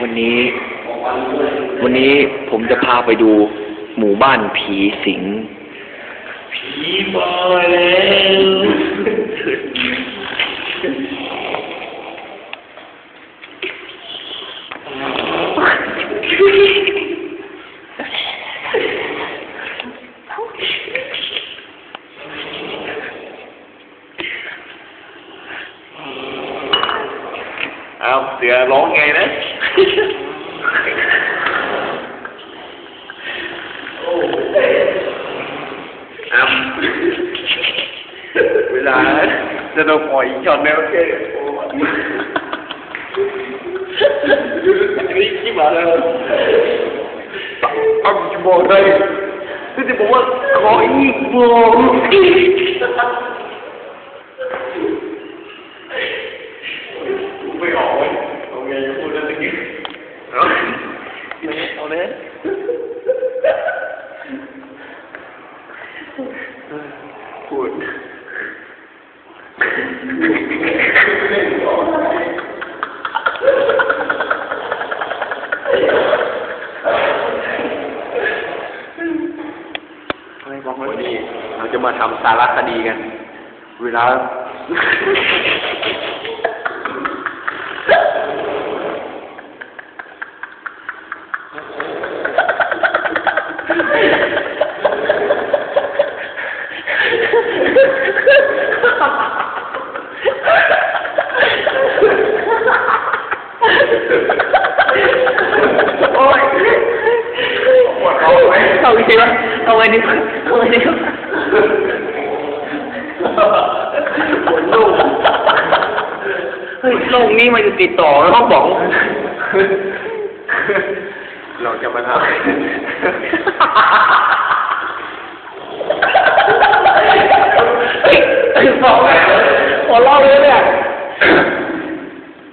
วันนี้ วันนี้ผมจะพาไปดูหมู่บ้านผีสิง ผีมาแล้ว เอาเสือร้องไงนะอ้ำเวลาจะต้องปล่อ เอาเลยพูดอะไรบอกวันว่านี้เราจะมาทำสารคดีกัน เวลา โอ้ยปวดท้องไหมเอาไงวะเอาไงดีวะเอาไงดีวะปวดลูกเฮ้ยโลกนี้มันติดต่อแล้วเขาบอก เราจะมาทเฮ้ยเฮ้ยบอกแล้วหัวเราะเลยเนี่ย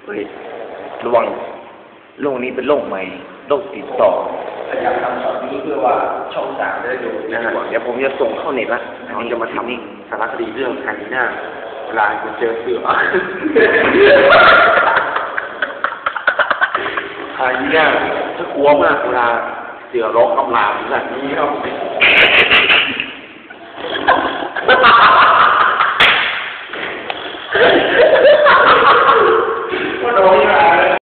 เฮ้ยระวังโลกนี้เป็นโลกใหม่โลกติดต่อำอยากทำช็อตนี้เพื่อว่าช่องสามได้ดูนะฮะเดี๋ยวผมจะส่งเข้าเน็ตละเราจะมาทำนี่สารคดีเรื่องคานีน่าเวลาจะเจอเสือคานีน่า ถ้ากลัวมากเวลาเสือร้องคำรามแบบนี้ครับ